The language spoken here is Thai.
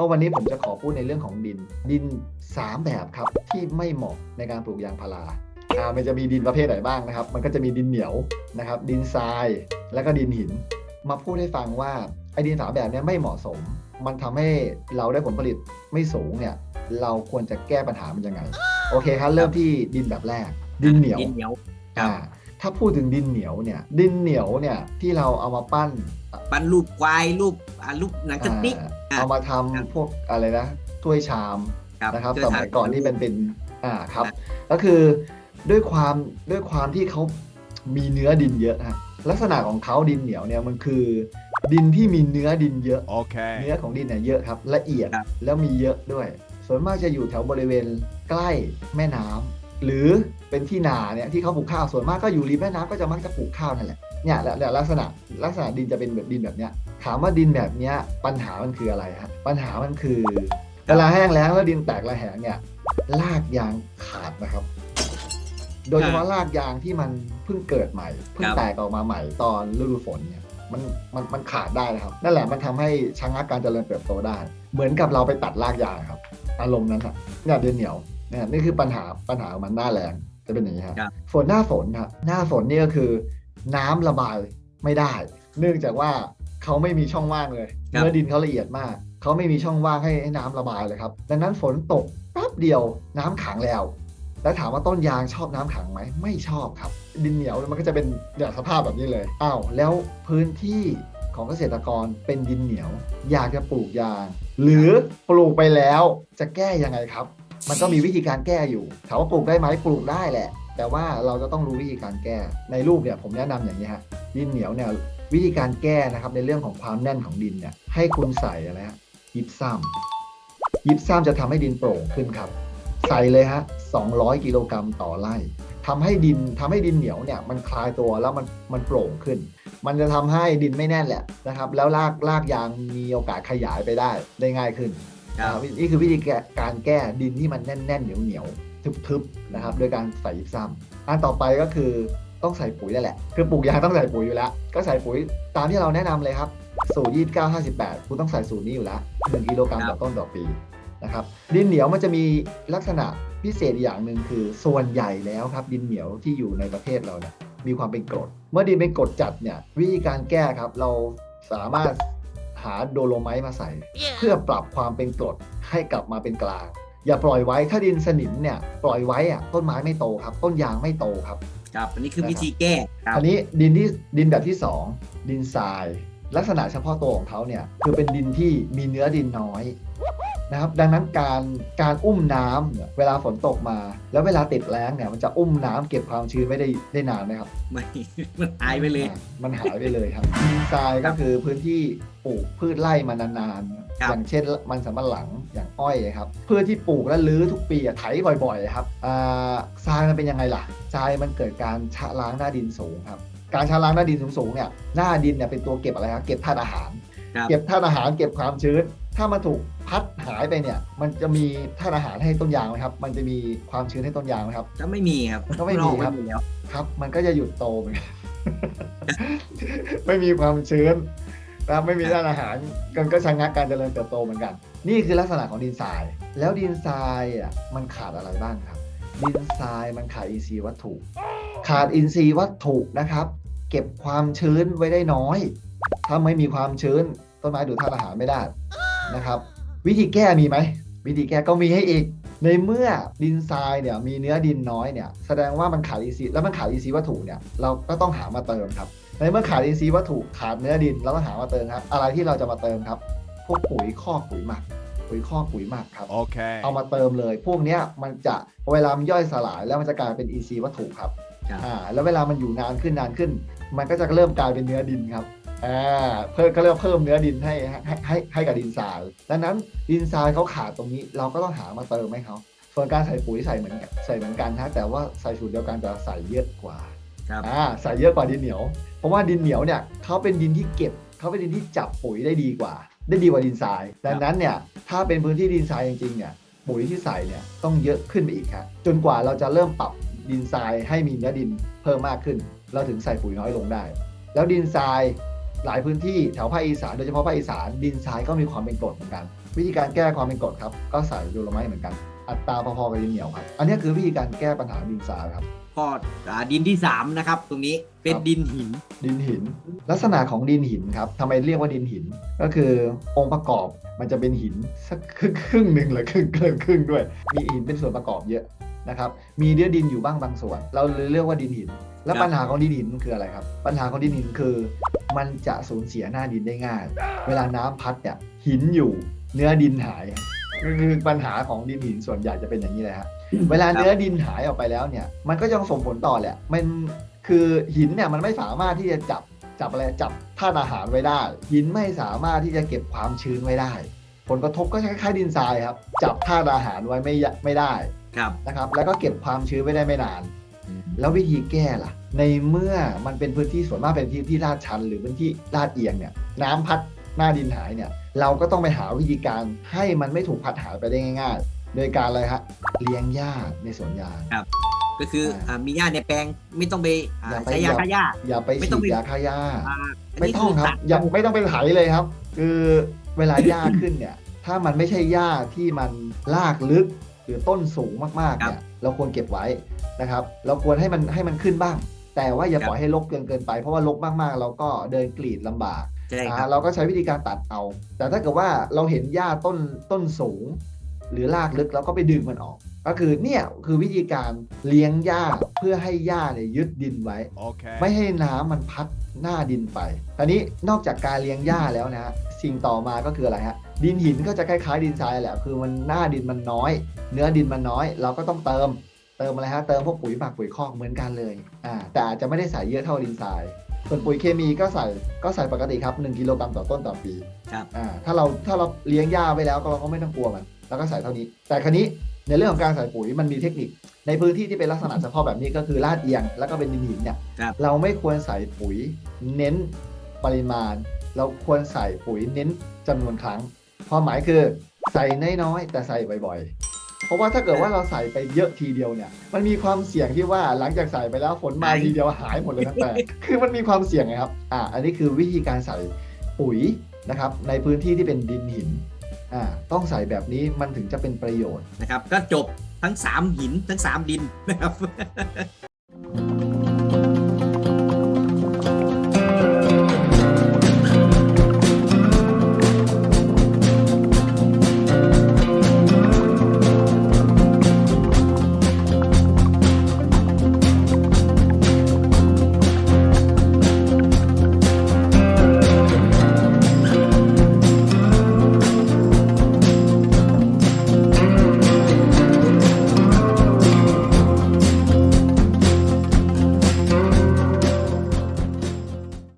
ก็วันนี้ผมจะขอพูดในเรื่องของดิน ดิน 3 แบบครับที่ไม่เหมาะในการปลูกยางพาราอ่ามันจะมีดินประเภทไหนบ้างนะครับ มันก็จะมีดินเหนียวนะครับ ดินทราย แล้วก็ดินหิน มาพูดให้ฟังว่าไอ้ดินสามแบบนี้ไม่เหมาะสม มันทำให้เราได้ผลผลิตไม่สูงเนี่ย เราควรจะแก้ปัญหามันยังไง โอเคครับ เริ่มที่ดินแบบแรก ดินเหนียวดินเหนียว ครับอ่าถ้าพูดถึงดินเหนียวเนี่ยดินเหนียวเนี่ยที่เราเอามาปั้น ปั้นรูปควายรูปอ่ารูปหนังสติ๊กอ่าเอามาทำครับพวกอะไรนะถ้วยชามครับนะครับช่วยสมัยทำก่อนที่เป็นเป็นอ่าครับครับ ก็คือด้วยความด้วยความที่เขามีเนื้อดินเยอะฮะลักษณะของเขาดินเหนียวเนี่ยมันคือ ดินที่มีเนื้อดินเยอะ Okay. เนื้อของดินเนี่ยเยอะครับละเอียดครับแล้วมีเยอะด้วย ส่วนมากจะอยู่แถวบริเวณใกล้แม่น้ำ หรือเป็นที่นาเนี่ยที่เขาปลูกข้าวส่วนมากก็อยู่ริมแม่น้ำก็จะมักจะปลูกข้าวนั่นแหละเนี่ยแหละลักษณะลักษณะดินจะเป็นแบบดินแบบเนี้ยถามว่าดินแบบเนี้ยปัญหามันคืออะไรฮะปัญหามันคือเวลาแห้งแล้งแล้วดินแตกระแหงเนี่ยรากยางขาดนะครับ โดยเฉพาะรากยางที่มันเพิ่งเกิดใหม่เพิ่งแตกออกมาใหม่ตอนฤดูฝนเนี่ยมันมันมันขาดได้นะครับ นั่นแหละมันทำให้ชะงักการเจริญเติบโตได้ เหมือนกับเราไปตัดรากยางครับ อารมณ์นั้นครับเนี่ยเดินเหนียว นี่ยนี่คือปัญหาปัญหาของมันหน้าแรงจะเป็นอย่างนี้ครับครับฝนหน้าฝนครับหน้าฝนนี่ก็คือ น้ำระบายไม่ได้ เนื่องจากว่าเขาไม่มีช่องว่างเลยครับเนื้อดินเขาละเอียดมากเขาไม่มีช่องว่างให้ให้น้ำระบายเลยครับ ดังนั้นฝนตกแป๊บเดียวน้ำขังแล้ว แล้วถามว่าต้นยางชอบน้ำขังไหมไม่ชอบครับ ดินเหนียวมันก็จะเป็นเนี่ยสภาพแบบนี้เลยอ้าวแล้วพื้นที่ของเกษตรกรเป็นดินเหนียว อยากจะปลูกยาง หรือปลูกไปแล้วจะแก้ยังไงครับ มันก็มีวิธีการแก้อยู่ ถามว่าปลูกได้ไหมปลูกได้แหละ แต่ว่าเราจะต้องรู้วิธีการแก้ ในรูปเนี่ยผมแนะนำอย่างนี้ฮะ ดินเหนียวเนี่ยวิธีการแก้นะครับในเรื่องของความแน่นของดินเนี่ยให้คุณใส่อะไรฮะยิบซ้ำยิบซ้ำจะทำให้ดินโปร่งขึ้นครับ ใส่เลยฮะ200 กิโลกรัมต่อไร่ทำให้ดินทำให้ดินเหนียวเนี่ยมันคลายตัวแล้วมันมันโปร่งขึ้น มันจะทำให้ดินไม่แน่นแหละนะครับ แล้วรากรากยางมีโอกาสขยายไปได้ได้ง่ายขึ้น ครับอ่านี่คือวิธีแก้การแก้ดินที่มันแน่นๆเหนียวเหนียวๆทึบๆนะครับโดยการใส่ยิบซ้ำอันต่อไปก็คือต้องใส่ปุ๋ยแล้วแหละ คือปลูกยางต้องใส่ปุ๋ยอยู่แล้ว ก็ใส่ปุ๋ยตามที่เราแนะนำเลยครับสูตรยี่สิบเก้าห้าสิบแปดคุณต้องใส่สูตรนี้อยู่แล้วหนึ่งกิโลกรัมครัต่อบต้นต่อปีนะครับดินเหนียวมันจะมีลักษณะพิเศษอีกอย่างหนึ่งคือส่วนใหญ่แล้วครับ ดินเหนียวที่อยู่ในประเทศเราเนี่ยมีความเป็นกรด เมื่อดินเป็นกรดจัดเนี่ยวิธีการแก้ครับเราสามารถหาโดโลไมต์มาใส่ เพื่อปรับความเป็นกรดให้กลับมาเป็นกลาง อย่าปล่อยไว้ถ้าดินสนิมเนี่ยปล่อยไว้อะต้นไม้ไม่โตครับ ต้นยางไม่โตครับครับอันนี้คือวิธีแก้ครับอันนี้ดินที่ดินแบบที่ 2 ดินทราย ลักษณะเฉพาะตัวของเขาเนี่ยคือเป็นดินที่มีเนื้อดินน้อย นะครับดังนั้นการการอุ้มน้ำเนี่ยเวลาฝนตกมา แล้วเวลาติดแล้งเนี่ยมันจะอุ้มน้ำเก็บความชื้นไว้ได้ได้นานไหมครับไม่มันหายไปเลยอ่ามันหายไปเลยครับดินทรายก็คือพื้นที่ปลูกพืชไร่มานานๆครับอย่างเช่นมันสำปะหลังอย่างอ้อยครับพืชที่ปลูกแล้วรื้อทุกปีอะไถบ่อยๆครับอ่าทรายมันเป็นยังไงล่ะทรายมันเกิดการชะล้างหน้าดินสูงครับการชะล้างหน้าดินสูงๆเนี่ยหน้าดินเนี่ยเป็นตัวเก็บอะไรครับเก็บธาตุอาหารครับเก็บธาตุอาหารเก็บความชื้น ถ้ามันถูก พัดหายไปเนี่ย มันจะมีธาตุอาหารให้ต้นยางไหมครับ มันจะมีความชื้นให้ต้นยางไหมครับ ก็ไม่มีครับก็ไม่มีครับนอกว้อยู่แล้วครับ มันก็จะหยุดโตเหมือนกัน ไม่มีความชื้นนะครับไม่มีธาตุอาหารกันก็ชะงักการเจริญเติบโตเหมือนกัน นี่คือลักษณะของดินทราย แล้วดินทรายอะมันขาดอะไรบ้างครับ ดินทรายมันขาดอินทรีย์วัตถุ ขาดอินทรีย์วัตถุนะครับ เก็บความชื้นไว้ได้น้อย ถ้าไม่มีความชื้นต้นไม้ดูดธาตุอาหารไม่ได้นะครับ วิธีแก้มีไหม วิธีแก้ก็มีให้อีก ในเมื่อดินทรายเนี่ยมีเนื้อดินน้อยเนี่ยแสดงว่ามันขาดอินทรีย์แล้วมันขาดอินทรีย์วัตถุเนี่ยเราก็ต้องหามาเติมครับ ในเมื่อขาดอินทรีย์วัตถุขาดเนื้อดินเราต้องหามาเติมครับ อะไรที่เราจะมาเติมครับพวกปุ๋ยข้อกปุ๋ยหมักปุ๋ยข้อกปุ๋ยหมักครับ Okay. เอามาเติมเลย พวกเนี้ยมันจะเวลามันย่อยสลายแล้วมันจะกลายเป็นอินทรีย์วัตถุครับครับ อ่า แล้วเวลามันอยู่นานขึ้นนานขึ้น มันก็จะเริ่มกลายเป็นเนื้อดินครับ อ่าเพิ่มก็เรียกว่าเพิ่มเนื้อดินให้ให้ให้ให้กับดินทรายดังนั้นดินทรายเขาขาดตรงนี้ เราก็ต้องหามาเติมให้เขาส่วนการใส่ปุ๋ยใส่เหมือนกันใส่เหมือนกันนะแต่ว่าใส่สูตรเดียวกันแต่ใส่เยอะกว่าครับอ่าใส่เยอะกว่าดินเหนียว เพราะว่าดินเหนียวเนี่ยเขาเป็นดินที่เก็บเขาเป็นดินที่จับปุ๋ยได้ดีกว่า ได้ดีกว่าดินทรายดังนั้นเนี่ยถ้าเป็นพื้นที่ดินทรายจริงๆเนี่ยปุ๋ยที่ใส่เนี่ยต้องเยอะขึ้นไปอีกครับจนกว่าเราจะเริ่มปรับดินทรายให้มีเนื้อดินเพิ่มมากขึ้น เราถึงใส่ปุ๋ยน้อยลงได้ แล้วดินทราย หลายพื้นที่แถวภาคอีสานโดยเฉพาะภาคอีสานดินทรายก็มีความเป็นกรดเหมือนกัน วิธีการแก้ความเป็นกรดครับ ก็ใส่โดโลไมต์เหมือนกัน อัตราพอๆกับดินเหนียวครับ อันนี้คือวิธีการแก้ปัญหาดินทรายครับข้ออ่าดินที่สามนะครับ ตรงนี้เป็นครับดินหิน ดินหิน ลักษณะของดินหินครับทำไมเรียกว่าดินหิน ก็คือองค์ประกอบมันจะเป็นหินสักครึ่งครึ่งหนึ่งหรือครึ่งเกินครึ่งด้วย มีหินเป็นส่วนประกอบเยอะนะครับมีเนื้อดินอยู่บ้างบางส่วน เราเลยเรียกว่าดินหิน แล้วครับปัญหาของดินหินมันคืออะไรครับ ปัญหาของดินหินคือ มันจะสูญเสียหน้าดินได้ง่าย เวลาน้ำพัดเนี่ยหินอยู่เนื้อดินหายก็คือปัญหาของดินหินส่วนใหญ่จะเป็นอย่างนี้เลยฮะเวลาเนื้อดินหายออกไปแล้วเนี่ย มันก็ยังส่งผลต่อแหละ มันคือหินเนี่ยมันไม่สามารถที่จะจับจับอะไรจับธาตุอาหารไว้ได้ หินไม่สามารถที่จะเก็บความชื้นไว้ได้ ผลกระทบก็คล้ายๆดินทรายครับ จับธาตุอาหารไว้ไม่ยะไม่ได้ครับนะครับ แล้วก็เก็บความชื้นไว้ได้ไม่นาน แล้ววิธีแก้ล่ะ ในเมื่อมันเป็นพื้นที่ส่วนมากเป็นพื้นที่ลาดชัน หรือพื้นที่ลาดเอียงเนี่ยน้ำพัดหน้าดินหายเนี่ยเราก็ต้องไปหาวิธีการให้มันไม่ถูกพัดหายไปได้ง่าย ๆ โดยการอะไรฮะเลี้ยงหญ้าในสวนยางก็คืออ่าอ่ามีหญ้าในแปลงไม่ต้องไปอ่าอย่าไปใช้ยาฆ่าหญ้าอย่าไปไม่ฉีต้องดไปยาฆ่าหญ้าอ่าไม่ต้องครับนนี้อย่าไม่ต้องเป็นไถเลยครับ คือเวลาหญ้าขึ้นเนี่ย ถ้ามันไม่ใช่หญ้าที่มันลากลึก หรือต้นสูงมากๆเนี่ยเราควรเก็บไว้นะครับ เราควรให้มันให้มันขึ้นบ้าง แต่ว่าอย่าปล่อยให้รกเกินเกินไปเพราะว่ารกมากๆ เราก็เดินกรีดลำบากใช่คอ่ารับเราก็ใช้วิธีการตัดเอา แต่ถ้าเกิดว่าเราเห็นหญ้าต้นต้นสูง หรือรากลึกเราก็ไปดึงมันออก ก็คือเนี่ยคือวิธีการเลี้ยงหญ้าเพื่อให้หญ้าเนี่ยยึดดินไว้ Okay. ไม่ให้น้ำมันพัดหน้าดินไปตอนนี้นอกจากการเลี้ยงหญ้าแล้วนะฮะสิ่งต่อมาก็คืออะไรฮะ ดินหินก็จะคล้ายๆดินทรายแหละคือมันหน้าดินมันน้อย เนื้อดินมันน้อย เราก็ต้องเติมเติมอะไรฮะเติมพวกปุ๋ยหมักปุ๋ยคอกเหมือนกันเลยอ่าแต่อาจจะไม่ได้ใส่เยอะเท่าดินทราย ส่วนปุ๋ยเคมีก็ใส่ก็ใส่ปกติครับ1กิโลกรัมต่อต้นต่อปีครับอ่าถ้าเราถ้าเราเลี้ยงหญ้าไว้แล้วก็เราก็ไม่ต้องกลัวมันแล้วก็ใส่เท่านี้ แต่คราวนี้ในเรื่องของการใส่ปุ๋ยมันมีเทคนิค ในพื้นที่ที่เป็นลักษณะเฉพาะแบบนี้ก็คือลาดเอียงแล้วก็เป็นดินหินเนี่ยครับเราไม่ควรใส่ปุ๋ยเน้นปริมาณ เราควรใส่ปุ๋ยเน้นจำนวนครั้ง ความหมายคือใส่น้อยๆแต่ใส่บ่อยๆ เพราะว่าถ้าเกิดว่าเราใส่ไปเยอะทีเดียวเนี่ย มันมีความเสี่ยงที่ว่าหลังจากใส่ไปแล้วฝนมาทีเดียวหายหมดเลยทั้งแปลงคือมันมีความเสี่ยงไงครับอ่าอันนี้คือวิธีการใส่ปุ๋ยนะครับในพื้นที่ที่เป็นดินหินอ่าต้องใส่แบบนี้มันถึงจะเป็นประโยชน์นะครับ ก็จบทั้งสามหินทั้งสามดินนะครับ